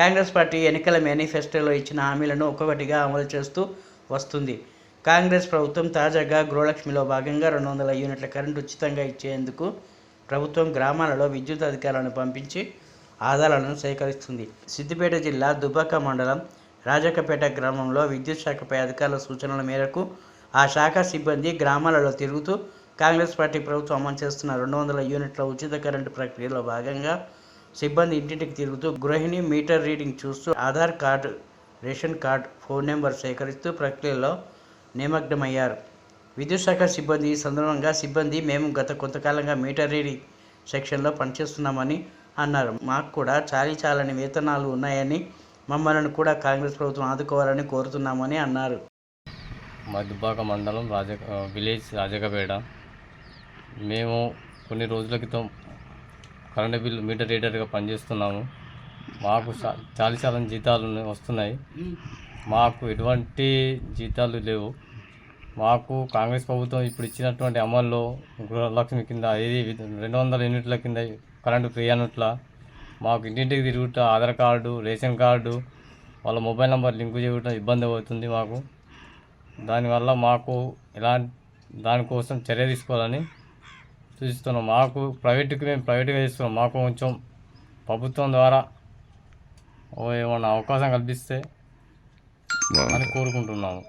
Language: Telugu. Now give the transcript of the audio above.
కాంగ్రెస్ పార్టీ ఎన్నికల మేనిఫెస్టోలో ఇచ్చిన హామీలను ఒక్కొక్కటిగా అమలు చేస్తూ వస్తుంది. కాంగ్రెస్ ప్రభుత్వం తాజాగా గృహలక్ష్మిలో భాగంగా రెండు వందల యూనిట్ల కరెంటు ఉచితంగా ఇచ్చేందుకు ప్రభుత్వం గ్రామాలలో విద్యుత్ అధికారులను పంపించి ఆధారాలను సేకరిస్తుంది. సిద్దిపేట జిల్లా దుబ్బాక మండలం రాజకపేట గ్రామంలో విద్యుత్ శాఖపై అధికారుల సూచనల మేరకు ఆ శాఖ సిబ్బంది గ్రామాలలో తిరుగుతూ కాంగ్రెస్ పార్టీ ప్రభుత్వం అమలు చేస్తున్న రెండు వందల యూనిట్ల ఉచిత కరెంటు ప్రక్రియలో భాగంగా సిబ్బంది ఇంటింటికి తిరుగుతూ గృహిణి మీటర్ రీడింగ్ చూస్తూ Aadhaar card ration card phone number సేకరిస్తూ ప్రక్రియలో నిమగ్నమయ్యారు. విద్యుత్ శాఖ సిబ్బంది ఈ సందర్భంగా సిబ్బంది మేము గత కొంతకాలంగా మీటర్ రీడింగ్ సెక్షన్లో పనిచేస్తున్నామని అన్నారు. మాకు కూడా చాలీ చాలని వేతనాలు ఉన్నాయని మమ్మల్ని కూడా కాంగ్రెస్ ప్రభుత్వం ఆదుకోవాలని కోరుతున్నామని అన్నారు. మా మండలం రాజ విలేజ్ రాజకపేట. మేము కొన్ని రోజుల క్రితం కరెంటు బిల్లు మీటర్ రీడర్గా పనిచేస్తున్నాము. మాకు చాలా చాలా జీతాలు వస్తున్నాయి. మాకు ఎటువంటి జీతాలు లేవు. మాకు కాంగ్రెస్ ప్రభుత్వం ఇప్పుడు ఇచ్చినటువంటి అమల్లో గృహలక్ష్మి కింద ఇది రెండు వందల యూనిట్ల కింద కరెంటు ఫ్రీ అన్నట్ల మాకు ఇంటింటికి తిరుగుతా ఆధార్ కార్డు రేషన్ కార్డు వాళ్ళ మొబైల్ నెంబర్ లింకు చేయడం ఇబ్బంది అవుతుంది మాకు. దానివల్ల మాకు ఎలా దానికోసం చర్య తీసుకోవాలని సూచిస్తున్నాం. మాకు ప్రైవేట్కి మేము ప్రైవేట్గా చేస్తున్నాం. మాకు కొంచెం ప్రభుత్వం ద్వారా ఏమన్నా అవకాశం కల్పిస్తే అని కోరుకుంటున్నాము.